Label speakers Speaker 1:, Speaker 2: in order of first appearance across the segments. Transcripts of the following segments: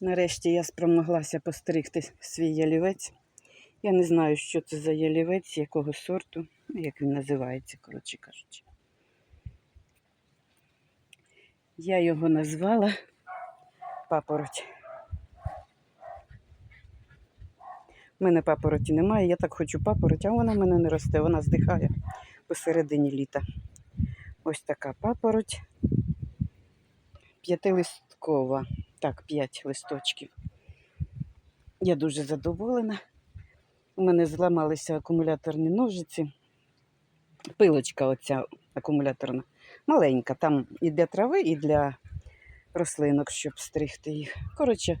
Speaker 1: Нарешті я спромоглася постригти свій ялівець. Я не знаю, що це за ялівець, якого сорту, як він називається, коротше кажучи. Я його назвала папороть. У мене папороті немає, я так хочу папороть, а вона в мене не росте, вона здихає посередині літа. Ось така папороть. П'ятилисткова. Так, п'ять листочків. Я дуже задоволена. У мене зламалися акумуляторні ножиці. Пилочка оця акумуляторна. Маленька. Там і для трави, і для рослинок, щоб стригти їх. Коротше,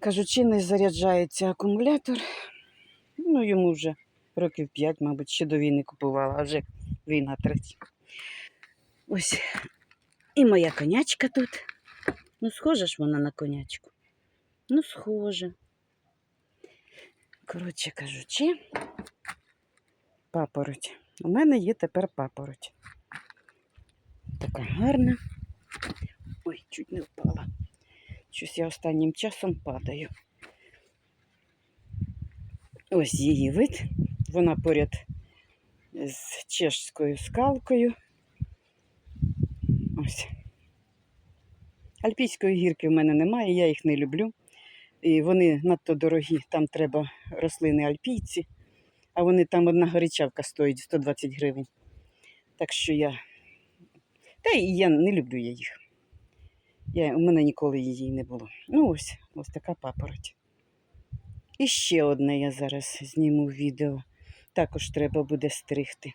Speaker 1: кажучи, не заряджається акумулятор. Ну, йому вже років 5, мабуть, ще до війни купувала, а вже війна третя. Ось і моя конячка тут. Ну, схожа ж вона на конячку. Ну, схожа. Коротше кажучи, папороть. У мене є тепер папороть. Така гарна. Ой, чуть не впала. Щось я останнім часом падаю. Ось її вид. Вона поряд з чешською скалкою. Ось. Альпійської гірки в мене немає, я їх не люблю. І вони надто дорогі, там треба рослини альпійці, а вони там одна горячавка стоїть 120 гривень. Так що я. Та і я не люблю я їх. Я, у мене ніколи її не було. Ну ось, ось така папороть. І ще одне я зараз зніму відео. Також треба буде стригти.